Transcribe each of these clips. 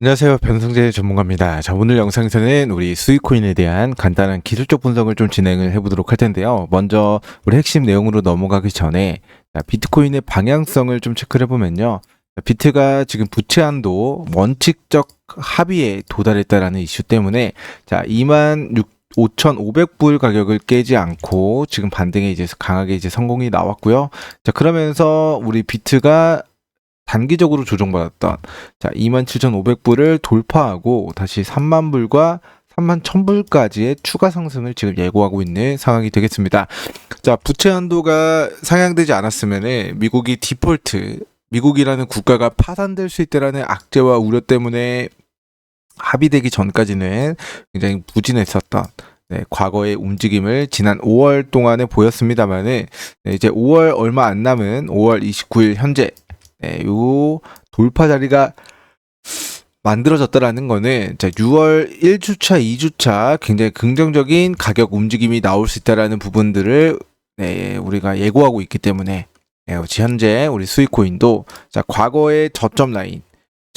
안녕하세요. 변성재 전문가입니다. 자, 오늘 영상에서는 우리 스위코인에 대한 간단한 기술적 분석을 좀 진행을 해보도록 할 텐데요. 먼저 우리 핵심 내용으로 넘어가기 전에 자, 비트코인의 방향성을 좀 체크를 해보면요. 자, 비트가 지금 부채 한도 원칙적 합의에 도달했다라는 이슈 때문에 자, 2만 6 5,500불 가격을 깨지 않고 지금 반등에 이제 강하게 이제 성공이 나왔고요. 자, 그러면서 우리 비트가 단기적으로 조정받았던 자 27,500불을 돌파하고 다시 3만 불과 3만 1000불까지의 추가 상승을 지금 예고하고 있는 상황이 되겠습니다. 자, 부채 한도가 상향되지 않았으면 미국이 디폴트, 미국이라는 국가가 파산될 수 있다라는 악재와 우려 때문에 합의되기 전까지는 굉장히 부진했었던 네, 과거의 움직임을 지난 5월 동안에 보였습니다만은 네, 이제 5월 얼마 안 남은 5월 29일 현재 네, 요 돌파 자리가 만들어졌다라는 거는 자 6월 1주차, 2주차 굉장히 긍정적인 가격 움직임이 나올 수 있다라는 부분들을 네, 우리가 예고하고 있기 때문에 네, 현재 우리 수익코인도 자 과거의 저점 라인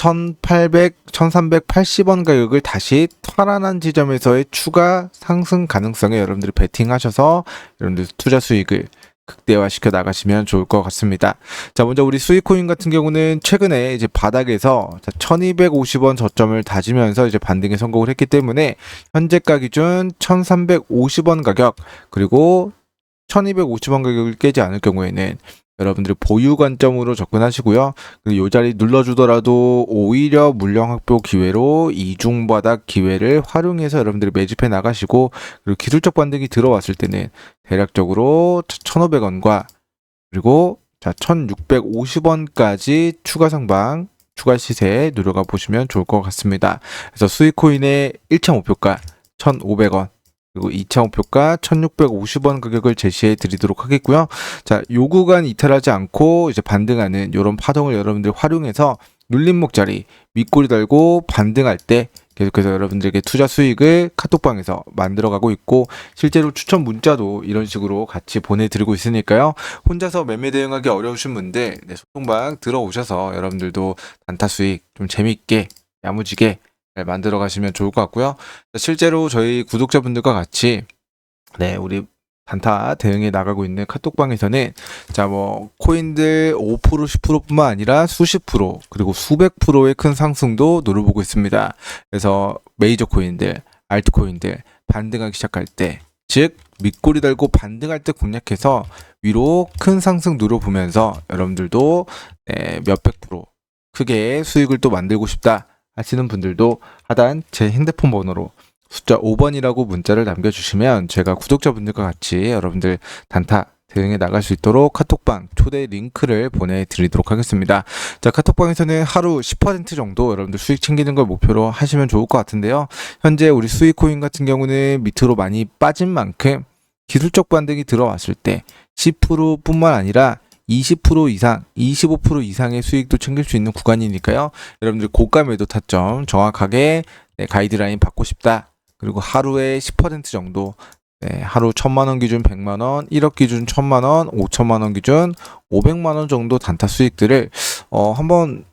1800, 1380원 가격을 다시 탈환한 지점에서의 추가 상승 가능성에 여러분들이 베팅하셔서 여러분들 투자 수익을 극대화시켜 나가시면 좋을 것 같습니다. 자, 먼저 우리 수익코인 같은 경우는 최근에 이제 바닥에서 1250원 저점을 다지면서 이제 반등에 성공을 했기 때문에 현재가 기준 1350원 가격 그리고 1250원 가격을 깨지 않을 경우에는 여러분들이 보유 관점으로 접근하시고요. 이 자리 눌러주더라도 오히려 물량 확보 기회로 이중 바닥 기회를 활용해서 여러분들이 매집해 나가시고 그리고 기술적 반등이 들어왔을 때는 대략적으로 1,500원과 그리고 자 1,650원까지 추가 상방 추가 시세 누려가 보시면 좋을 것 같습니다. 그래서 수익코인의 1차 목표가 1,500원 그리고 2차 목표가 1650원 가격을 제시해 드리도록 하겠고요. 자, 요 구간 이탈하지 않고 이제 반등하는 이런 파동을 여러분들 활용해서 눌림목 자리 윗꼬리 달고 반등할 때 계속해서 여러분들에게 투자 수익을 카톡방에서 만들어가고 있고 실제로 추천 문자도 이런 식으로 같이 보내드리고 있으니까요. 혼자서 매매 대응하기 어려우신 분들 네, 소통방 들어오셔서 여러분들도 단타 수익 좀 재밌게 야무지게 잘 만들어 가시면 좋을 것 같고요. 실제로 저희 구독자분들과 같이 네 우리 단타 대응에 나가고 있는 카톡방에서는 자 뭐 코인들 5% 10%뿐만 아니라 수십 프로 그리고 수백 프로의 큰 상승도 노려보고 있습니다. 그래서 메이저 코인들, 알트 코인들 반등하기 시작할 때, 즉 밑꼬리 달고 반등할 때 공략해서 위로 큰 상승 누려보면서 여러분들도 네, 몇백 프로 크게 수익을 또 만들고 싶다. 하시는 분들도 하단 제 핸드폰 번호로 숫자 5번이라고 문자를 남겨주시면 제가 구독자분들과 같이 여러분들 단타 대응해 나갈 수 있도록 카톡방 초대 링크를 보내드리도록 하겠습니다. 자, 카톡방에서는 하루 10% 정도 여러분들 수익 챙기는 걸 목표로 하시면 좋을 것 같은데요. 현재 우리 수익 코인 같은 경우는 밑으로 많이 빠진 만큼 기술적 반등이 들어왔을 때 10%뿐만 아니라 20% 이상, 25% 이상의 수익도 챙길 수 있는 구간이니까요. 여러분들 고가 매도 타점 정확하게 네, 가이드라인 받고 싶다. 그리고 하루에 10% 정도 네, 하루 1000만원 기준 100만 원, 1억 기준 1000만원, 5천만 원 기준 500만 원 정도 단타 수익들을 어, 한번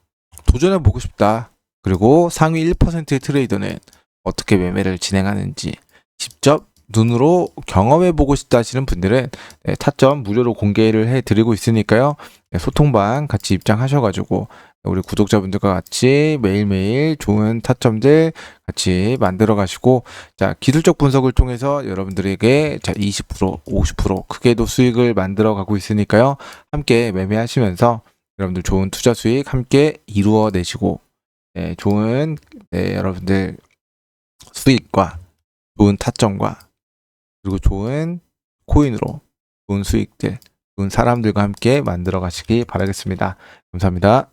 도전해 보고 싶다. 그리고 상위 1%의 트레이더는 어떻게 매매를 진행하는지 직접 눈으로 경험해 보고 싶다 하시는 분들은 네, 타점 무료로 공개를 해 드리고 있으니까요. 네, 소통방 같이 입장하셔가지고 우리 구독자분들과 같이 매일매일 좋은 타점들 같이 만들어 가시고 자 기술적 분석을 통해서 여러분들에게 자 20% 50% 크게도 수익을 만들어 가고 있으니까요 함께 매매하시면서 여러분들 좋은 투자 수익 함께 이루어 내시고 네, 좋은 네, 여러분들 수익과 좋은 타점과 그리고 좋은 코인으로 좋은 수익들, 좋은 사람들과 함께 만들어 가시기 바라겠습니다. 감사합니다.